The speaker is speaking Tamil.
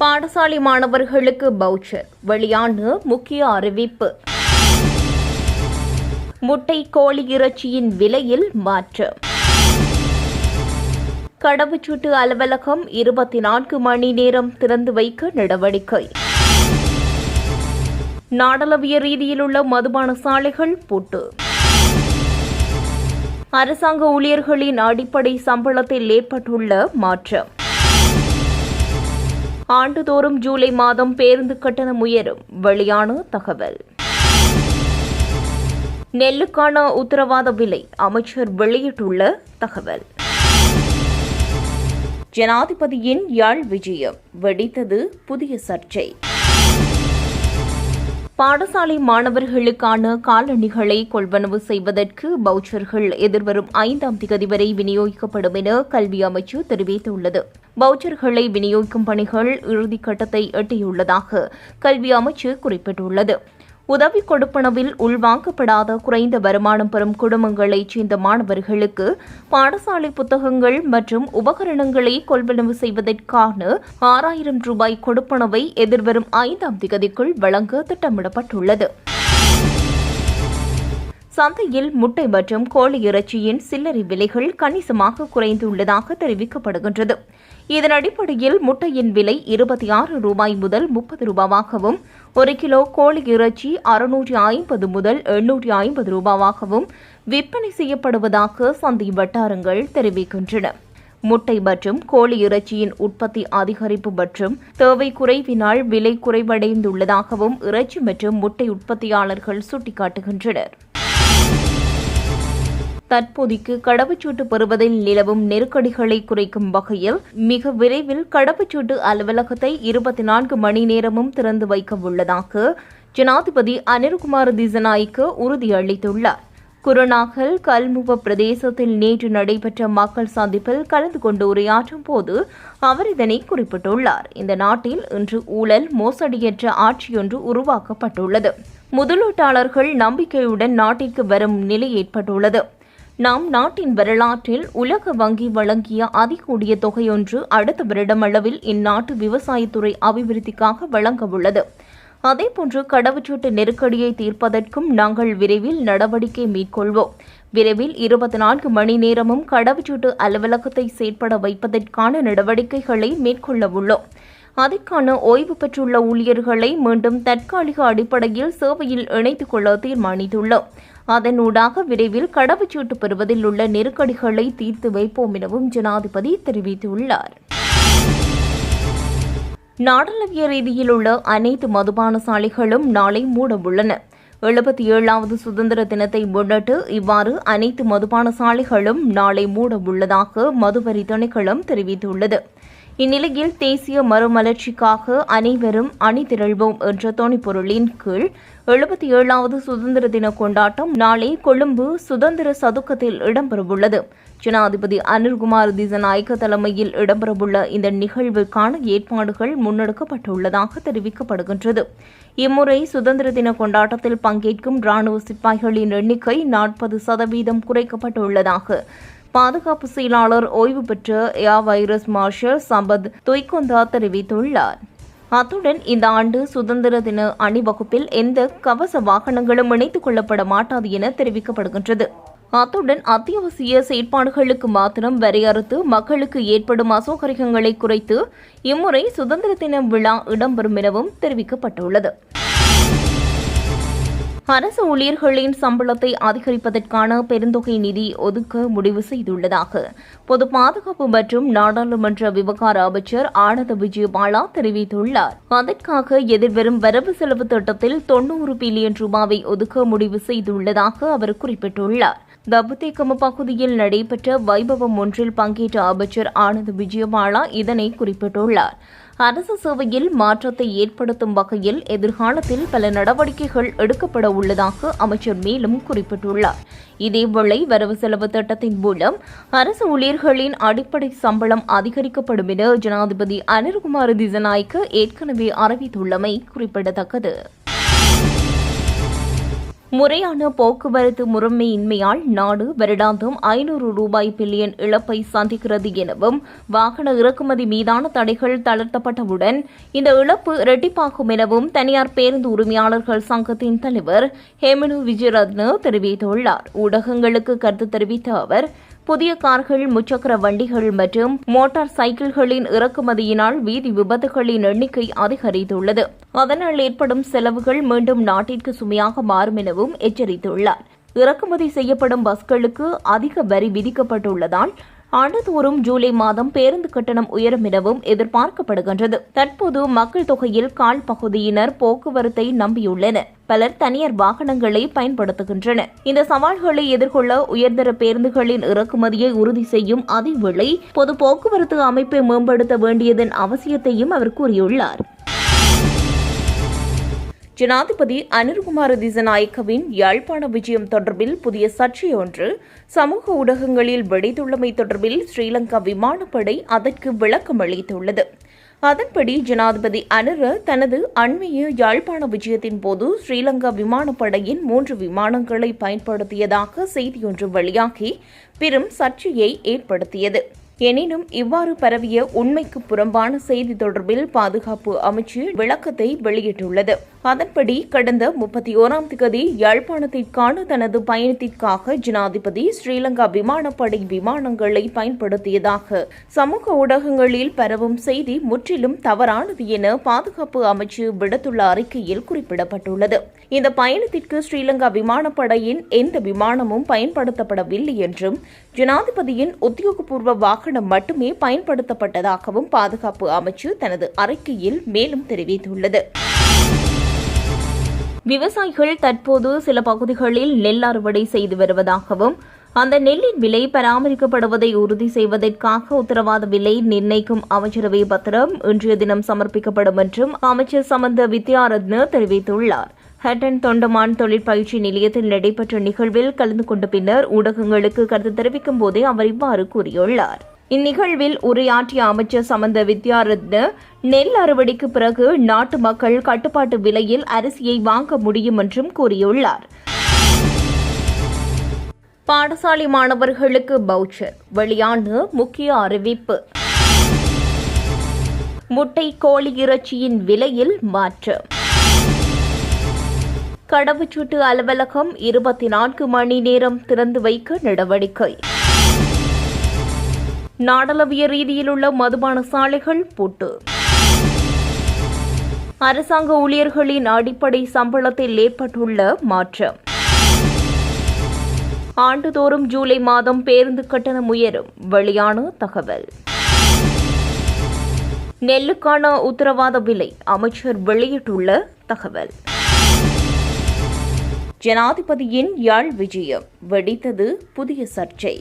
பாடசாலை மாணவர்களுக்கு பவுச்சர் வெளியான முக்கிய அறிவிப்பு. முட்டை கோழி இறைச்சியின் விலையில் மாற்றம் கடவுச்சீட்டு அலுவலகம் இருபத்தி நான்கு மணி நேரம் திறந்து வைக்க நடவடிக்கை. நாடளவிய ரீதியிலுள்ள மதுபான சாலைகள் பூட்டு. அரசாங்க ஊழியர்களின் அடிப்படை சம்பளத்தில் ஏற்பட்டுள்ள மாற்றம் ஆண்டுதோறும் ஜூலை மாதம் பேருந்து கட்டணம் உயரும். வெளியான தகவல். நெல்லுக்கான உத்தரவாத விலை அமைச்சர் வெளியிட்டுள்ள தகவல். ஜனாதிபதியின் யாழ் விஜயம் வெடித்தது புதிய சர்ச்சை. பாடசாலை மாணவர்களுக்கான காலணிகளை கொள்வனவு செய்வதற்கு பவுச்சர்கள் எதிர்வரும் ஐந்தாம் திகதி வரை விநியோகிக்கப்படும் என கல்வி அமைச்சு தெரிவித்துள்ளது. வவுச்சர்களை விநியோகிக்கும் பணிகள் இறுதிக்கட்டத்தை எட்டியுள்ளதாக கல்வி அமைச்சு குறிப்பிட்டுள்ளது. உதவி கொடுப்பனவில் உள்வாங்கப்படாத குறைந்த வருமானம் பெறும் குடும்பங்களைச் சேர்ந்த மாணவர்களுக்கு பாடசாலை புத்தகங்கள் மற்றும் உபகரணங்களை கொள்வனவு செய்வதற்கான ஆறாயிரம் ரூபாய் கொடுப்பனவை எதிர்வரும் ஐந்தாம் திகதிக்குள் வழங்க திட்டமிடப்பட்டுள்ளது. சந்தையில் முட்டை மற்றும் கோழி இறைச்சியின் சில்லறை விலைகள் கணிசமாக குறைந்துள்ளதாக தெரிவிக்கப்படுகின்றது. இதன் அடிப்படையில் முட்டையின் விலை இருபத்தி ஆறு ரூபாய் முதல் முப்பது ரூபாவாகவும் ஒரு கிலோ கோழி இறைச்சி அறுநூற்றி ஐம்பது முதல் எண்ணூற்றி ஐம்பது ரூபாவாகவும் விற்பனை செய்யப்படுவதாக சந்தை வட்டாரங்கள் தெரிவிக்கின்றன. முட்டை மற்றும் கோழி இறைச்சியின் உற்பத்தி அதிகரிப்பு மற்றும் தேவை குறைவினால் விலை குறைவடைந்துள்ளதாகவும் இறைச்சி மற்றும் முட்டை உற்பத்தியாளர்கள் சுட்டிக்காட்டுகின்றனர். தற்போதைக்கு கடவுச்சீட்டு பெறுவதில் நிலவும் நெருக்கடிகளை குறைக்கும் வகையில் மிக விரைவில் கடவுச்சீட்டு அலுவலகத்தை இருபத்தி நான்கு மணி நேரமும் திறந்து வைக்க உள்ளதாக ஜனாதிபதி அனில்குமார் திசநாய்க்கு உறுதியளித்துள்ளார். குருநாகல் கல்முவ பிரதேசத்தில் நேற்று நடைபெற்ற மக்கள் சந்திப்பில் கலந்து கொண்டு உரையாற்றும் போது அவர் இதனை குறிப்பிட்டுள்ளார். இந்த நாட்டில் இன்று ஊழல் மோசடியற்ற ஆட்சியொன்று உருவாக்கப்பட்டுள்ளது. முதலீட்டாளர்கள் நம்பிக்கையுடன் நாட்டிற்கு வரும் நிலை ஏற்பட்டுள்ளது. நாம் நாட்டின் வரலாற்றில் உலக வங்கி வழங்கிய அதிகூடிய தொகையொன்று அடுத்த வருடமளவில் இந்நாட்டு விவசாயத்துறை அபிவிருத்திக்காக வழங்க உள்ளது அதேபோன்று கடவுச்சீட்டு நெருக்கடியை தீர்ப்பதற்கும் நாங்கள் விரைவில் நடவடிக்கை மேற்கொள்வோம். விரைவில் இருபத்தி நான்கு மணி நேரமும் கடவுச்சீட்டு அலுவலகத்தை செயற்பட வைப்பதற்கான நடவடிக்கைகளை மேற்கொள்ள உள்ளோம் அதற்கான ஓய்வு பெற்றுள்ள ஊழியர்களை மீண்டும் தற்காலிக அடிப்படையில் சேவையில் இணைத்துக் கொள்ள தீர்மானித்துள்ளோம் அதனூடாக விரைவில் கடவுச்சீட்டு பெறுவதில் உள்ள நெருக்கடிகளை தீர்த்து வைப்போம் எனவும் ஜனாதிபதி தெரிவித்துள்ளார். நாடளாவிய ரீதியில் உள்ள அனைத்து மதுபான சாலைகளும் நாளை மூடவுள்ளன. எழுபத்தி ஏழாவது சுதந்திர தினத்தை முன்னிட்டு இவ்வாறு அனைத்து மதுபான சாலைகளும் நாளை மூட உள்ளதாக மதுவரி திணைக்களம் தெரிவித்துள்ளது. இந்நிலையில் தேசிய மறுமலர்ச்சிக்காக அனைவரும் அணிதிரள்வோம் என்ற துணைப்பொருளின் கீழ் எழுபத்தி ஏழாவது சுதந்திர தின கொண்டாட்டம் நாளை கொழும்பு சுதந்திர சதுக்கத்தில் இடம்பெறவுள்ளது. ஜனாதிபதி அனில்குமார் திசநாயக்க தலைமையில் இடம்பெறவுள்ள இந்த நிகழ்வுக்கான ஏற்பாடுகள் முன்னெடுக்கப்பட்டுள்ளதாக தெரிவிக்கப்படுகின்றது. இம்முறை சுதந்திர தின கொண்டாட்டத்தில் பங்கேற்கும் ராணுவ சிப்பாய்களின் எண்ணிக்கை நாற்பது சதவீதம் குறைக்கப்பட்டுள்ளதாக பாதுகாப்பு செயலாளர் ஓய்வு பெற்ற air vice marshal Sampath Thuyacontha தெரிவித்துள்ளார். அத்துடன் இந்த ஆண்டு சுதந்திர தின அணிவகுப்பில் எந்த கவச வாகனங்களும் இணைத்துக் கொள்ளப்பட மாட்டாது என தெரிவிக்கப்படுகின்றது. அத்துடன் அத்தியாவசிய செயற்பாடுகளுக்கு மாத்திரம் வரையறுத்து மக்களுக்கு ஏற்படும் அசௌகரியங்களை குறைத்து இம்முறை சுதந்திர தின விழா இடம்பெறும் எனவும் தெரிவிக்கப்பட்டுள்ளது. அரசு ஊழியர்களின் சம்பளத்தை அதிகரிப்பதற்கான பெருந்தொகை நிதி ஒதுக்க முடிவு செய்துள்ளதாக. பொது பாதுகாப்பு மற்றும் நாடாளுமன்ற விவகார அமைச்சர் ஆனந்த விஜயபாலா தெரிவித்துள்ளார். அதற்காக எதிர்வரும் வரவு செலவு திட்டத்தில் தொன்னூறு பில்லியன் ரூபாவை ஒதுக்க முடிவு செய்துள்ளதாக அவர் குறிப்பிட்டுள்ளார். தபுதேக்கம பகுதியில் நடைபெற்ற வைபவம் ஒன்றில் பங்கேற்ற அமைச்சர் ஆனந்த் விஜயபாலா இதனை குறிப்பிட்டுள்ளார். அரசு சேவையில் மாற்றத்தை ஏற்படுத்தும் வகையில் எதிர்காலத்தில் பல நடவடிக்கைகள் எடுக்கப்பட உள்ளதாக அமைச்சர் மேலும் குறிப்பிட்டுள்ளார். இதேவேளை வரவு செலவு திட்டத்தின் மூலம் அரசு ஊழியர்களின் அடிப்படை சம்பளம் அதிகரிக்கப்படும் என ஜனாதிபதி அனில்குமார் திசநாய்க்கு ஏற்கனவே அறிவித்துள்ளமை குறிப்பிடத்தக்கது. முறையான போக்குவரத்து முறைமையின்மையால் நாடு வருடாந்தம் ஐநூறு ரூபாய் பில்லியன் இழப்பை சந்திக்கிறது எனவும் வாகன இறக்குமதி மீதான தடைகள் தளர்த்தப்பட்டவுடன் இந்த இழப்பு இரட்டிப்பாகும் எனவும் தனியார் பேருந்து உரிமையாளர்கள் சங்கத்தின் தலைவர் ஹேமனு விஜயரத்ன தெரிவித்துள்ளார். ஊடகங்களுக்கு கருத்து தெரிவித்த அவர் புதிய கார்கள் முச்சக்கர வண்டிகள் மற்றும் மோட்டார் சைக்கிள்களின் இறக்குமதியினால் வீதி விபத்துகளின் எண்ணிக்கை அதிகரித்துள்ளது. அதனால் ஏற்படும் செலவுகள் மீண்டும் நாட்டிற்கு சுமையாக மாறும் எனவும் எச்சரித்துள்ளார். இறக்குமதி செய்யப்படும் பஸ்களுக்கு அதிக வரி விதிக்கப்பட்டுள்ளதால் ஆண்டுதோறும் ஜூலை மாதம் பேருந்து கட்டணம் உயரும் எனவும் எதிர்பார்க்கப்படுகின்றது. தற்போது மக்கள் தொகையில் கால் பகுதியினர் போக்குவரத்தை நம்பியுள்ளனர். பலர் தனியார் வாகனங்களை பயன்படுத்துகின்றனர். இந்த சவால்களை எதிர்கொள்ள உயர்தர பேருந்துகளின் இறக்குமதியை உறுதி செய்யும் அதேவேளை பொது போக்குவரத்து அமைப்பை மேம்படுத்த வேண்டியதன் அவசியத்தையும் அவர் கூறியுள்ளார். ஜனாதிபதி அனிர்குமார திசநாயக்கவின் யாழ்ப்பாண விஜயம் தொடர்பில் புதிய சர்ச்சையொன்று சமூக ஊடகங்களில் வெடித்துள்ளமை தொடர்பில் ஸ்ரீலங்கா விமானப்படை அதற்கு விளக்கம் அளித்துள்ளது. அதன்படி ஜனாதிபதி அனுர தனது அண்மைய யாழ்ப்பாண விஜயத்தின் போது ஸ்ரீலங்கா விமானப்படையின் மூன்று விமானங்களை பயன்படுத்தியதாக செய்தியொன்று வெளியாகி பெரும் சர்ச்சையை ஏற்படுத்தியது. எனினும் இவ்வாறு பரவிய உண்மைக்கு புறம்பான செய்தி தொடர்பில் பாதுகாப்பு அமைச்சு விளக்கத்தை வெளியிட்டுள்ளது. அதன்படி கடந்த முப்பத்தி ஓராம் தேதி யாழ்ப்பாணத்திற்கான தனது பயணத்திற்காக ஜனாதிபதி ஸ்ரீலங்கா விமானப்படை விமானங்களை பயன்படுத்தியதாக சமூக ஊடகங்களில் பரவும் செய்தி முற்றிலும் தவறானது என பாதுகாப்பு அமைச்சு விடுத்துள்ள அறிக்கையில் குறிப்பிடப்பட்டுள்ளது. இந்த பயணத்திற்கு ஸ்ரீலங்கா விமானப்படையின் எந்த விமானமும் பயன்படுத்தப்படவில்லை என்றும் ஜனாதிபதியின் உத்தியோகபூர்வ வாகனம் மட்டுமே பயன்படுத்தப்பட்டதாகவும் பாதுகாப்பு அமைச்சு தனது அறிக்கையில் மேலும் தெரிவித்துள்ளது. விவசாயிகள் தற்போது சில பகுதிகளில் நெல் அறுவடை செய்து வருவதாகவும் அந்த நெல்லின் விலை பராமரிக்கப்படுவதை உறுதி செய்வதற்காக உத்தரவாத விலை நிர்ணயிக்கும் அமைச்சரவை பத்திரம் இன்றைய தினம் சமர்ப்பிக்கப்படும் என்றும் அமைச்சர் சமந்த வித்யாரத்ன தெரிவித்துள்ளார். ஹட்டன் தொண்டமான் தொழிற்பயிற்சி நிலையத்தில் நடைபெற்ற நிகழ்வில் கலந்து கொண்ட பின்னர் ஊடகங்களுக்கு கருத்து தெரிவிக்கும் போதே அவர் இவ்வாறு கூறியுள்ளார். இந்நிகழ்வில் உரையாற்றிய அமைச்சர் சமந்த வித்யாரத்ன நெல் அறுவடைக்கு பிறகு நாட்டு மக்கள் கட்டுப்பாட்டு விலையில் அரிசியை வாங்க முடியும் என்றும் கூறியுள்ளார். பாடசாலை மாணவர்களுக்கு பவுச்சர் வெளியான முக்கிய அறிவிப்பு. முட்டை கோழி இறைச்சியின் விலையில் மாற்றம் கடவுச்சீட்டு அலுவலகம் இருபத்தி நான்கு மணி நேரம் திறந்து வைக்க நடவடிக்கை. நாடளவிய ரீதியிலுள்ள மதுபான சாலைகள் பூட்டு. அரசாங்க ஊழியர்களின் அடிப்படை சம்பளத்தில் ஏற்பட்டுள்ள மாற்றம். ஆண்டுதோறும் ஜூலை மாதம் பேருந்து கட்டணம் உயரும். வெளியான தகவல். நெல்லுக்கான உத்தரவாத விலை அமைச்சர் வெளியிட்டுள்ள தகவல். ஜனாதிபதியின் யாழ் விஜயம் வெடித்தது புதிய சர்ச்சை.